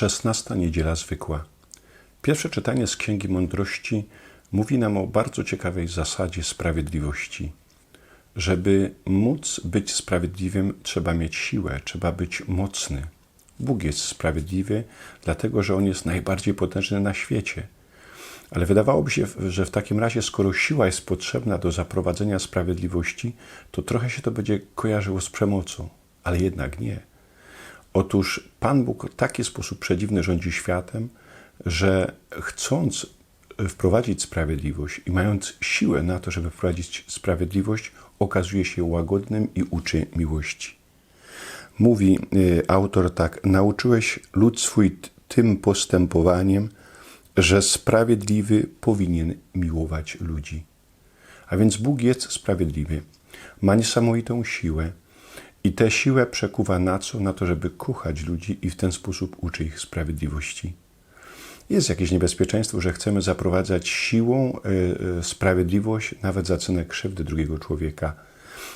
Szesnasta niedziela zwykła. Pierwsze czytanie z Księgi Mądrości mówi nam o bardzo ciekawej zasadzie sprawiedliwości. Żeby móc być sprawiedliwym, trzeba mieć siłę, trzeba być mocny. Bóg jest sprawiedliwy, dlatego że On jest najbardziej potężny na świecie. Ale wydawałoby się, że w takim razie, skoro siła jest potrzebna do zaprowadzenia sprawiedliwości, to trochę się to będzie kojarzyło z przemocą. Ale jednak nie. Otóż Pan Bóg w taki sposób przedziwny rządzi światem, że chcąc wprowadzić sprawiedliwość i mając siłę na to, żeby wprowadzić sprawiedliwość, okazuje się łagodnym i uczy miłości. Mówi y, autor tak: Nauczyłeś lud swój tym postępowaniem, że sprawiedliwy powinien miłować ludzi. A więc Bóg jest sprawiedliwy, ma niesamowitą siłę i tę siłę przekuwa na co? Na to, żeby kochać ludzi i w ten sposób uczy ich sprawiedliwości. Jest jakieś niebezpieczeństwo, że chcemy zaprowadzać siłą y, y, sprawiedliwość nawet za cenę krzywdy drugiego człowieka.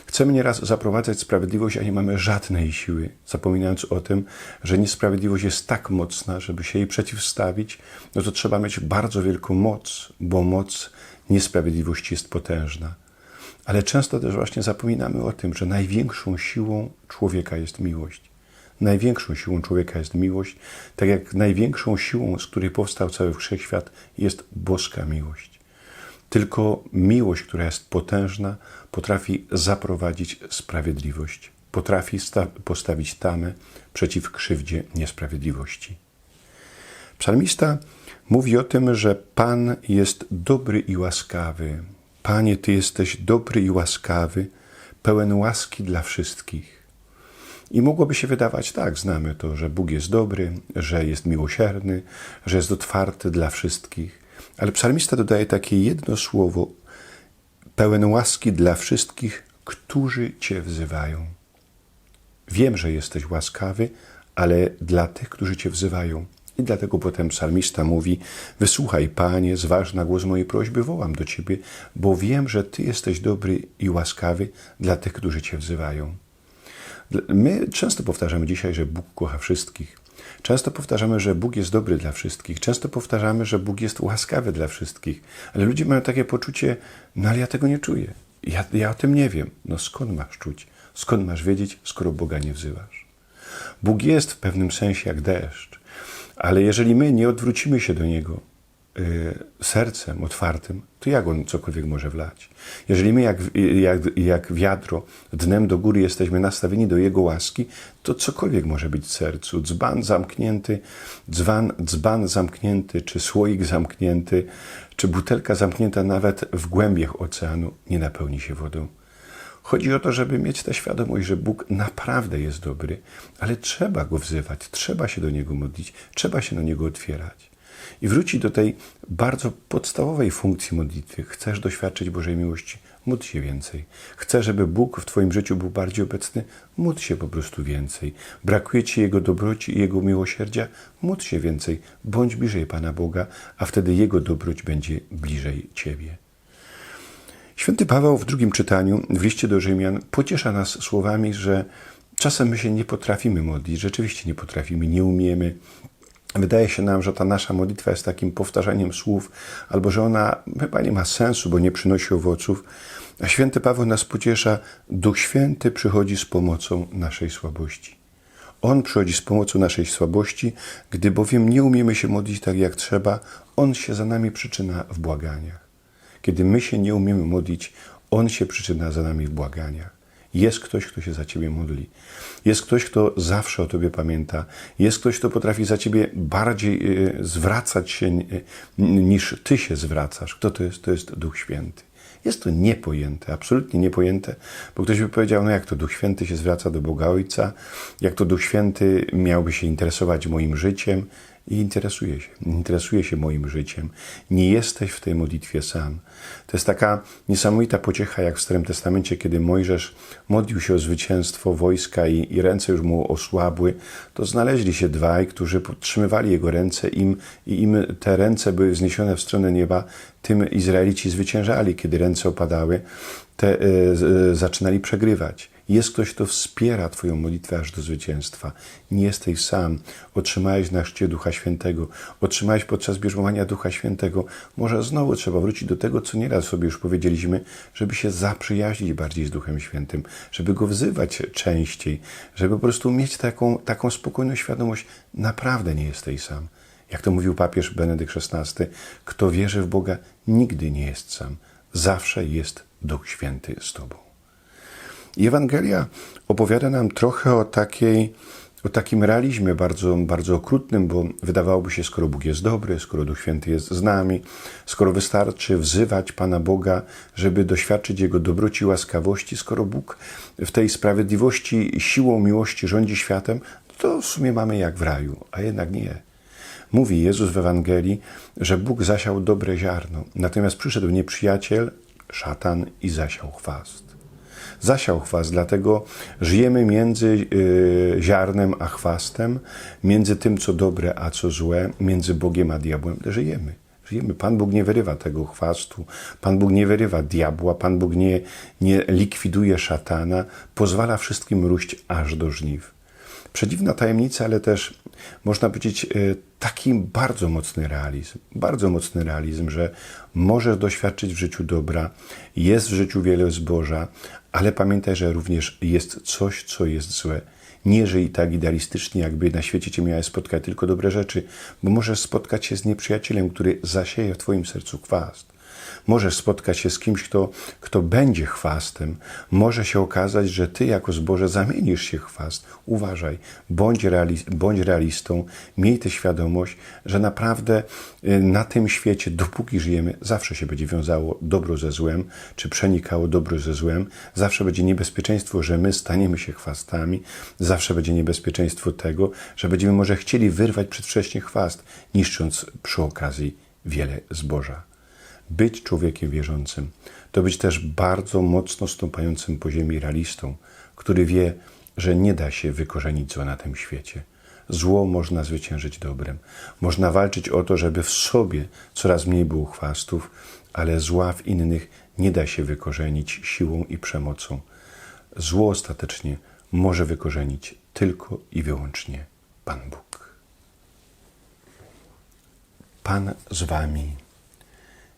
Chcemy nieraz zaprowadzać sprawiedliwość, a nie mamy żadnej siły, zapominając o tym, że niesprawiedliwość jest tak mocna, żeby się jej przeciwstawić, no to trzeba mieć bardzo wielką moc, bo moc niesprawiedliwości jest potężna. Ale często też właśnie zapominamy o tym, że największą siłą człowieka jest miłość. Największą siłą człowieka jest miłość, tak jak największą siłą, z której powstał cały wszechświat, jest boska miłość. Tylko miłość, która jest potężna, potrafi zaprowadzić sprawiedliwość, potrafi postawić tamę przeciw krzywdzie niesprawiedliwości. Psalmista mówi o tym, że Pan jest dobry i łaskawy. Panie, Ty jesteś dobry i łaskawy, pełen łaski dla wszystkich. I mogłoby się wydawać, tak, znamy to, że Bóg jest dobry, że jest miłosierny, że jest otwarty dla wszystkich. Ale psalmista dodaje takie jedno słowo, pełen łaski dla wszystkich, którzy Cię wzywają. Wiem, że jesteś łaskawy, ale dla tych, którzy Cię wzywają. I dlatego potem psalmista mówi: Wysłuchaj, Panie, zważ na głos mojej prośby, wołam do Ciebie, bo wiem, że Ty jesteś dobry i łaskawy dla tych, którzy Cię wzywają. My często powtarzamy dzisiaj, że Bóg kocha wszystkich. Często powtarzamy, że Bóg jest dobry dla wszystkich. Często powtarzamy, że Bóg jest łaskawy dla wszystkich. Ale ludzie mają takie poczucie, no ale ja tego nie czuję. Ja, ja o tym nie wiem. No skąd masz czuć? Skąd masz wiedzieć, skoro Boga nie wzywasz? Bóg jest w pewnym sensie jak deszcz. Ale jeżeli my nie odwrócimy się do Niego y, sercem otwartym, to jak On cokolwiek może wlać? Jeżeli my jak, jak, jak wiadro dnem do góry jesteśmy nastawieni do Jego łaski, to cokolwiek może być w sercu. Dzban zamknięty, dzban, dzban zamknięty, czy słoik zamknięty, czy butelka zamknięta nawet w głębiach oceanu nie napełni się wodą. Chodzi o to, żeby mieć tę świadomość, że Bóg naprawdę jest dobry, ale trzeba Go wzywać, trzeba się do Niego modlić, trzeba się do Niego otwierać. I wróci do tej bardzo podstawowej funkcji modlitwy. Chcesz doświadczyć Bożej miłości? Módl się więcej. Chcesz, żeby Bóg w Twoim życiu był bardziej obecny? Módl się po prostu więcej. Brakuje Ci Jego dobroci i Jego miłosierdzia? Módl się więcej. Bądź bliżej Pana Boga, a wtedy Jego dobroć będzie bliżej Ciebie. Święty Paweł w drugim czytaniu w liście do Rzymian pociesza nas słowami, że czasem my się nie potrafimy modlić, rzeczywiście nie potrafimy, nie umiemy. Wydaje się nam, że ta nasza modlitwa jest takim powtarzaniem słów, albo że ona chyba nie ma sensu, bo nie przynosi owoców. A święty Paweł nas pociesza, Duch Święty przychodzi z pomocą naszej słabości. On przychodzi z pomocą naszej słabości, gdy bowiem nie umiemy się modlić tak jak trzeba, On się za nami przyczyna w błaganiach. Kiedy my się nie umiemy modlić, On się przyczyna za nami w błaganiach. Jest ktoś, kto się za Ciebie modli. Jest ktoś, kto zawsze o Tobie pamięta. Jest ktoś, kto potrafi za Ciebie bardziej y, zwracać się y, niż Ty się zwracasz. Kto to jest? To jest Duch Święty. Jest to niepojęte, absolutnie niepojęte, bo ktoś by powiedział, no jak to Duch Święty się zwraca do Boga Ojca, jak to Duch Święty miałby się interesować moim życiem, i interesuje się, interesuje się moim życiem. Nie jesteś w tej modlitwie sam. To jest taka niesamowita pociecha, jak w Starym Testamencie, kiedy Mojżesz modlił się o zwycięstwo wojska i, i ręce już mu osłabły, to znaleźli się dwaj, którzy podtrzymywali jego ręce im, i im te ręce były wzniesione w stronę nieba, tym Izraelici zwyciężali, kiedy ręce opadały, te y, y, zaczynali przegrywać. Jest ktoś, kto wspiera Twoją modlitwę aż do zwycięstwa. Nie jesteś sam. Otrzymałeś na szczycie Ducha Świętego. Otrzymałeś podczas bierzmowania Ducha Świętego. Może znowu trzeba wrócić do tego, co nieraz sobie już powiedzieliśmy, żeby się zaprzyjaźnić bardziej z Duchem Świętym, żeby Go wzywać częściej, żeby po prostu mieć taką, taką spokojną świadomość, naprawdę nie jesteś sam. Jak to mówił papież Benedykt XVI, kto wierzy w Boga, nigdy nie jest sam. Zawsze jest Duch Święty z Tobą. I Ewangelia opowiada nam trochę o takiej, o takim realizmie bardzo, bardzo okrutnym, bo wydawałoby się, skoro Bóg jest dobry, skoro Duch Święty jest z nami, skoro wystarczy wzywać Pana Boga, żeby doświadczyć Jego dobroci, łaskawości, skoro Bóg w tej sprawiedliwości, siłą miłości rządzi światem, to w sumie mamy jak w raju, a jednak nie. Mówi Jezus w Ewangelii, że Bóg zasiał dobre ziarno, natomiast przyszedł nieprzyjaciel, szatan i zasiał chwast. Zasiał chwast, dlatego żyjemy między y, ziarnem a chwastem, między tym, co dobre, a co złe, między Bogiem a diabłem. Żyjemy. Żyjemy. Pan Bóg nie wyrywa tego chwastu, Pan Bóg nie wyrywa diabła, Pan Bóg nie, nie likwiduje szatana, pozwala wszystkim róść aż do żniw. Przedziwna tajemnica, ale też można powiedzieć y, taki bardzo mocny realizm, bardzo mocny realizm, że możesz doświadczyć w życiu dobra, jest w życiu wiele zboża, ale pamiętaj, że również jest coś, co jest złe. Nie żyj tak idealistycznie, jakby na świecie cię miały spotkać tylko dobre rzeczy, bo możesz spotkać się z nieprzyjacielem, który zasieje w twoim sercu chwast. Możesz spotkać się z kimś, kto, kto będzie chwastem. Może się okazać, że ty jako zboże zamienisz się chwast. Uważaj, bądź, reali bądź realistą, miej tę świadomość, że naprawdę y, na tym świecie, dopóki żyjemy, zawsze się będzie wiązało dobro ze złem, czy przenikało dobro ze złem. Zawsze będzie niebezpieczeństwo, że my staniemy się chwastami. Zawsze będzie niebezpieczeństwo tego, że będziemy może chcieli wyrwać przedwcześnie chwast, niszcząc przy okazji wiele zboża. Być człowiekiem wierzącym to być też bardzo mocno stąpającym po ziemi realistą, który wie, że nie da się wykorzenić zła na tym świecie. Zło można zwyciężyć dobrem. Można walczyć o to, żeby w sobie coraz mniej było chwastów, ale zła w innych nie da się wykorzenić siłą i przemocą. Zło ostatecznie może wykorzenić tylko i wyłącznie Pan Bóg. Pan z Wami.